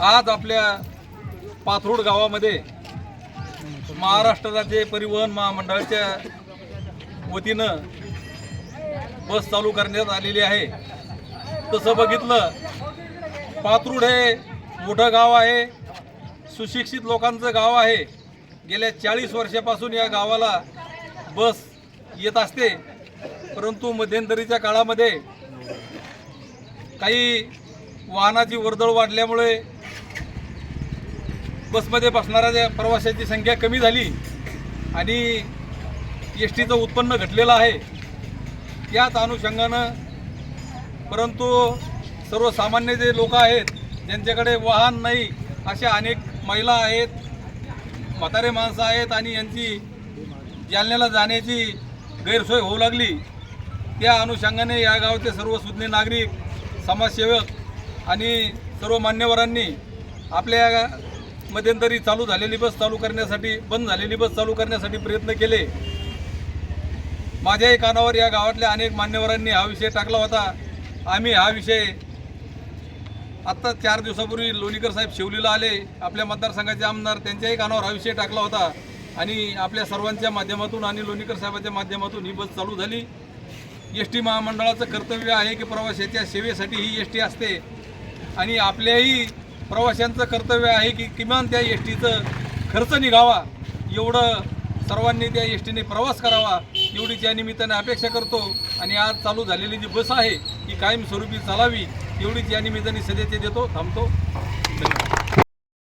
आज आपल्या पाथरूड गावामध्ये महाराष्ट्र राज्य परिवहन महामंडळाच्या वतीनं बस चालू करण्यात आलेली आहे. तसं बघितलं पाथरूड हे मोठं गाव आहे. सुशिक्षित लोकांचं गाव आहे. गेल्या चाळीस वर्षापासून या गावाला बस येत असते. परंतु मध्यंतरीच्या काळामध्ये काही वाहनाची वर्दळ वाढल्यामुळे बसमध्ये बसणाऱ्या प्रवाशांची संख्या कमी झाली आणि एस टीचं उत्पन्न घटलेलं आहे याच अनुषंगानं परंतु सर्वसामान्य जे लोक आहेत ज्यांच्याकडे वाहन नाही अशा अनेक महिला आहेत म्हातारे माणसं आहेत आणि यांची जालन्याला जाण्याची गैरसोय होऊ लागली. त्या अनुषंगाने या गावचे सर्व सुज्ञ नागरिक समाजसेवक आणि सर्व मान्यवरांनी आपल्या मध्यंतरी चालू झालेली बस चालू करण्यासाठी बंद झालेली बस चालू करण्यासाठी प्रयत्न केले. माझ्याही कानावर या गावातल्या अनेक मान्यवरांनी हा विषय टाकला होता. आम्ही हा विषय आत्ता चार दिवसापूर्वी लोणीकर साहेब शिवलीला आले. आपल्या मतदारसंघाचे आमदार त्यांच्याही कानावर हा विषय टाकला होता. आणि आपल्या सर्वांच्या माध्यमातून आणि लोणीकर साहेबांच्या माध्यमातून ही बस चालू झाली. एस टी महामंडळाचं कर्तव्य आहे की प्रवाशाच्या सेवेसाठी ही एस टी असते. आणि आपल्याही प्रवाशांचं कर्तव्य आहे की किमान त्या एस टीचं खर्च निघावा एवढं सर्वांनी त्या एस टीने प्रवास करावा एवढीच या निमित्ताने अपेक्षा करतो. आणि आज चालू झालेली जी बस आहे ही कायमस्वरूपी चालावी एवढीच या निमित्ताने सध्याचे देतो थांबतो. धन्यवाद.